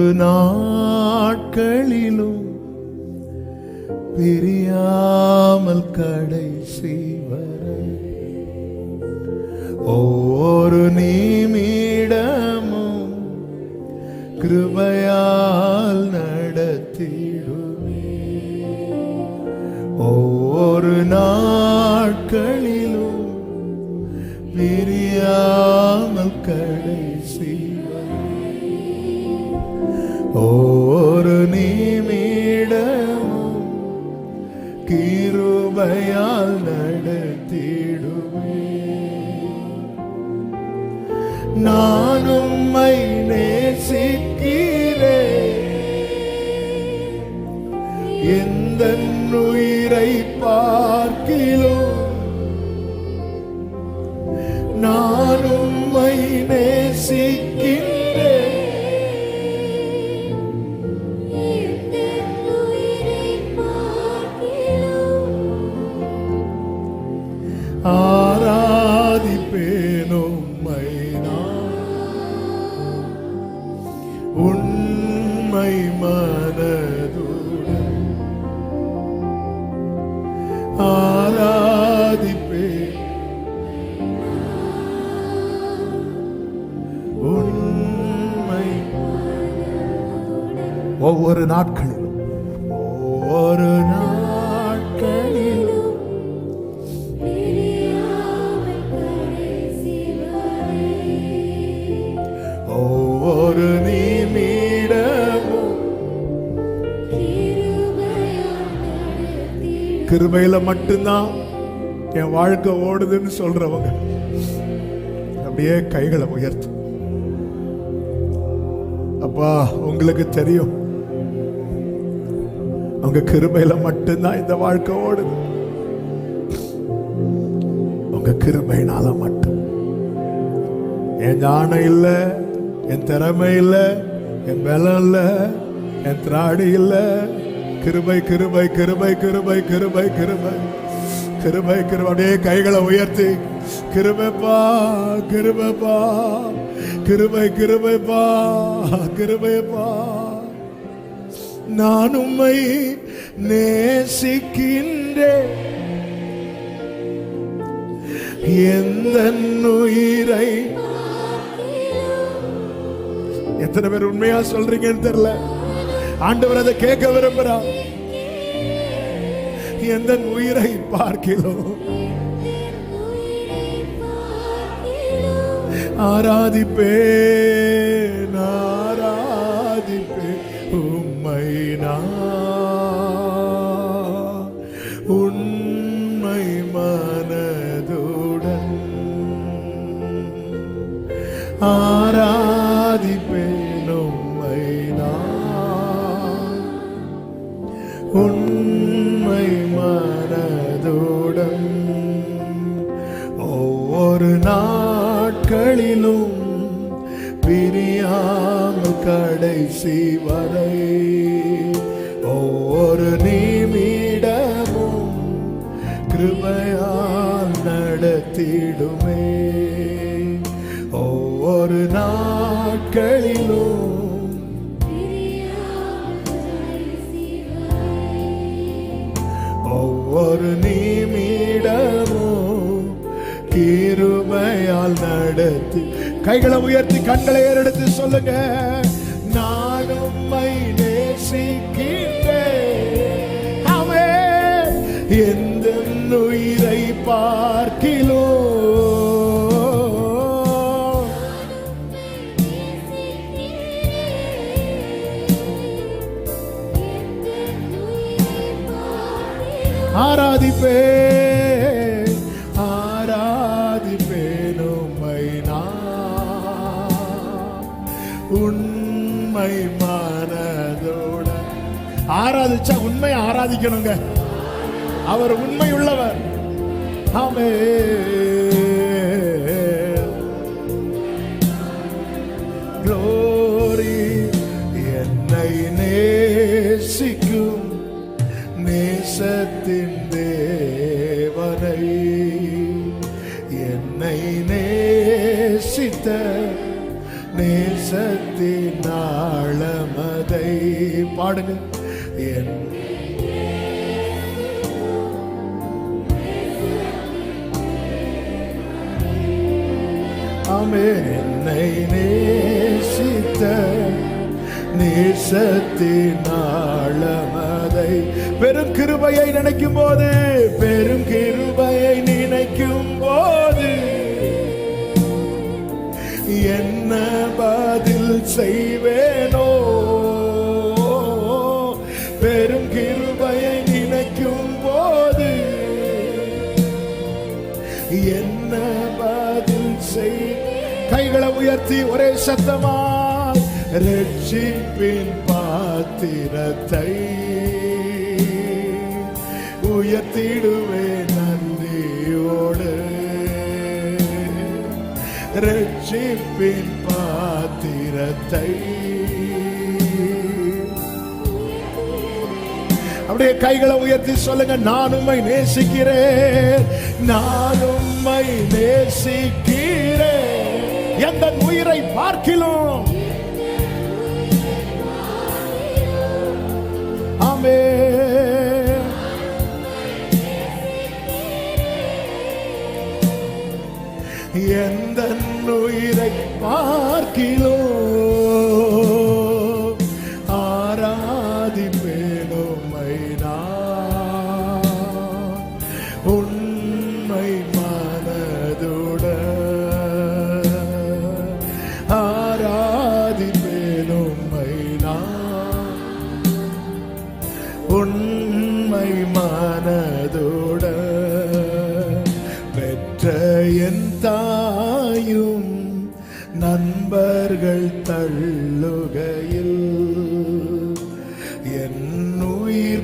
ஒவ்வொரு நாட்களிலும் பிரியாமல் கடைசி வரை ஒவ்வொரு நீமிடமும் கிருபையால் நடத்திடுவே ஒவ்வொரு நாட்களிலும் பிரியாமல் கடைசி வரை ഒരു നിമിടവും കിരുബയാൽ നടത്തിടുമേ നാനും മൈ നേസിക്കേ എന്തൻ ഉയரை பார்க்கிலோ நான் உம்மை நேசிக்கிறேன் ஆராதிப்பேனோ உண்மை மனதுடன் ஆராதிப்பே உண்மை ஒவ்வொரு நாட்கள் கிருபையில மட்டும்தான் என் வாழ்க்கை ஓடுதுன்னு சொல்றவங்க. அப்படியே கைகளை உயர்த்து. அப்பா உங்களுக்கு தெரியும். உங்க கிருபையில மட்டும்தான் இந்த வாழ்க்கை ஓடுது. உங்க கிருபையினால மட்டும். என் ஞானம் இல்லை என் திறமை இல்லை என் பலம் இல்லை என் திராடி இல்லை கிருபை கிருபை கிருபை கிருபை கிருபை கிருபை. கிருபை கிருபை. அப்படியே கைகளை உயர்த்தி. கிருபைப்பா கிருபைப்பா. கிருபை கிருபைப்பா கிருபைப்பா நான் உம்மை நேசிக்கின்றேன். எந்த உயிரை எத்தனை பேர் உண்மையா சொல்றீங்கன்னு தெரியல. ஆண்டவர் அதை கேட்க விரும்புறார் எந்த உயிரை பார்க்கிறோம் ஆராதிப்பேன் ஆராதிப்பேன் உம்மை உண்மை மனதுடன். ஆ கடைசி வரை ஒவ்வொரு நிமிடமும் கிருபையால் நடத்திடுமே. ஒவ்வொரு நாட்களிலும் ஒவ்வொரு நிமிடமும் கிருபையால் நடத்தி. கைகளை உயர்த்தி கண்களை ஏறெடுத்து சொல்லுங்க. நான் நேசிக்கின்றேன் அவன் எந்த உயிரை பார்க்கிலோ. ஆராதிப்பே உண்மை மனதோட ஆராதிச்சா உண்மை ஆராதிக்கணுங்க. அவர் உண்மை உள்ளவர் ஆமே க்ளோரி என்னை நேசிக்கும். பாடுங்க. என் ஆமென். என்னை நேசித்த நேசத்தின் ஆழமதை பெரும் கிருபையை நினைக்கும் போது பெரும் கிருபையை நினைக்கும் போது என்ன பதில் செய்வேன்? கைகளை உயர்த்தி ஒரே சத்தமா ரட்சிப்பின் பாத்திரத்தை உயர்த்திடுவே நன்றியோடு ரட்சிப்பின் பாத்திரத்தை அப்படியே கைகளை உயர்த்தி சொல்லுங்க நான் உம்மை நேசிக்கிறேன் நான் உம்மை எந்த உயிரை பார்க்கிலும்.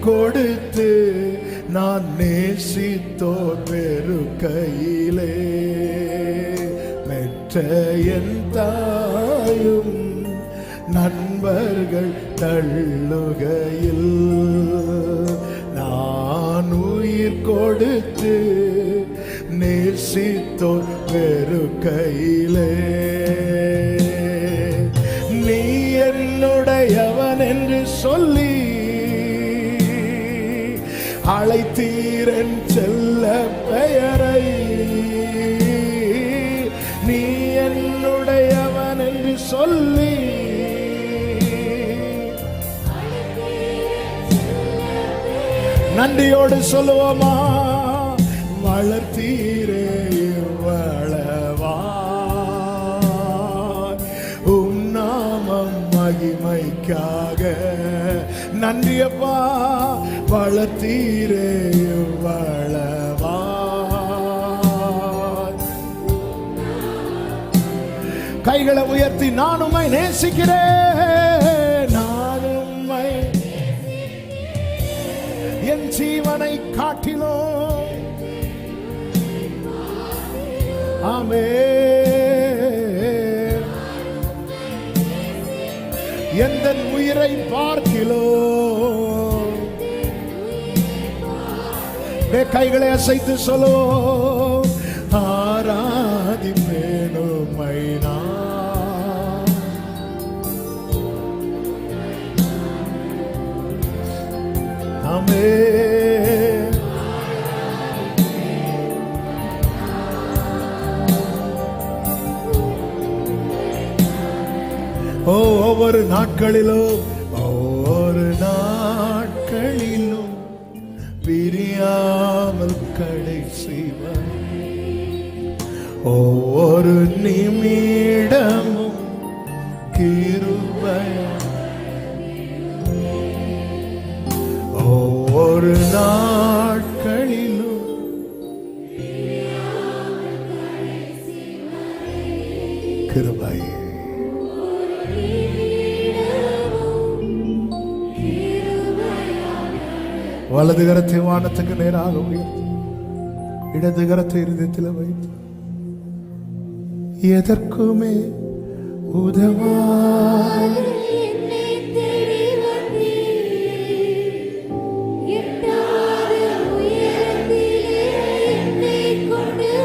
கொடுத்து நான் நேசித்தோர் பெருக்கையிலே பெற்ற என் தாயும் நண்பர்கள் தள்ளுகையில். நான் உயிர் கொடுத்து நேசித்தோர் வெறுக்கையிலே அழைத்தீரன் செல்ல பெயரை. நீ என்னுடையவன் என்று சொல்லி. நன்றியோடு சொல்லுவோமா? வளர்த்தீரே வளவா. உம் நாமம் மகிமைக்காக. நன்றியப்பா. வளர்த்தீரே வளவா கைகளை உயர்த்தி நான் உம்மை நேசிக்கிறேன் நான் உம்மை என் ஜீவனை காட்டிலோ. ஆமே எந்த உயிரை பார்க்கிலோ. கைகளை அசைத்து சொல்லோ ஆராதிப்பேனுமை மைனா அமே ஓ ஒவ்வொரு நாட்களிலும் ஒவ்வொரு நிமிடமும் கிருபையா. ஒவ்வொரு நாட்களிலும் கிருபை. வலது கரத்தை வானத்துக்கு நேராக உயர்த்தி இடது கரத்தை இருதயத்தில் வைத்து எதற்குமே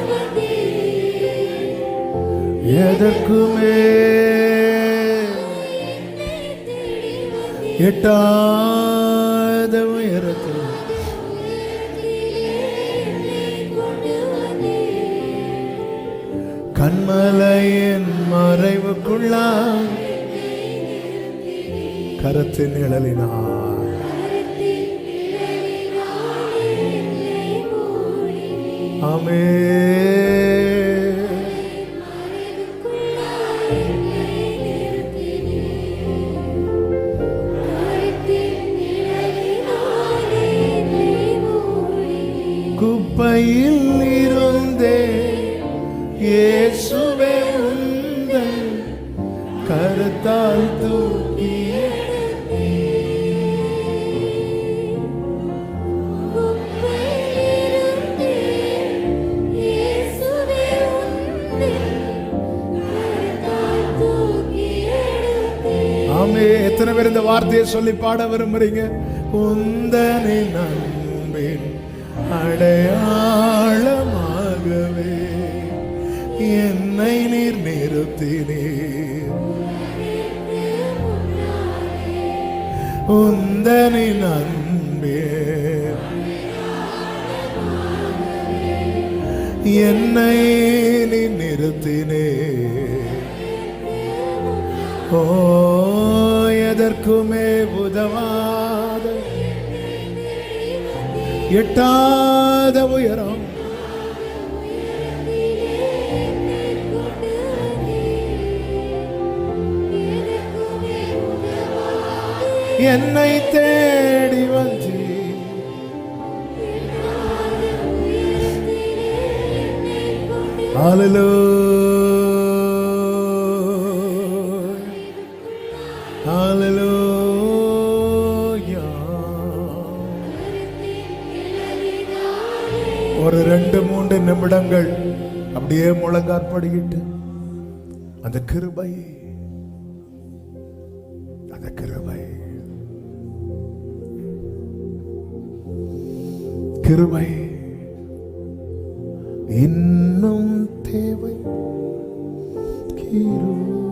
வந்தீர். எதற்குமே எட்டாத உயரத்தில் கண்மலையின் மறைவுக்குள்ளா கரத்தின் நிழலினார் கரத்தின் ஆமே. குப்பையில் இருந்தே இயேசுவே உந்தன் கருத்தால் தூக்கி ஆமே எத்தனை பேர் இந்த வார்த்தையை சொல்லி பாட விரும்புறீங்க? உந்தனை நம்பின் அடையாளமாகவே. என்னை நீர் நிறுத்தினீர். உந்தனை நம்பேன் என்னை நீ நிறுத்தினே ஓ எதற்குமே உதவாத. எட்டாத உயரம் என்னை தேடி வந்து ஆலலோ ஒரு ரெண்டு மூன்று நிமிடங்கள் அப்படியே முழங்காற்படுகிட்டு அந்த கிருபை அந்த கிருபை கிருபை. இன்னும் தேவை. கிருபை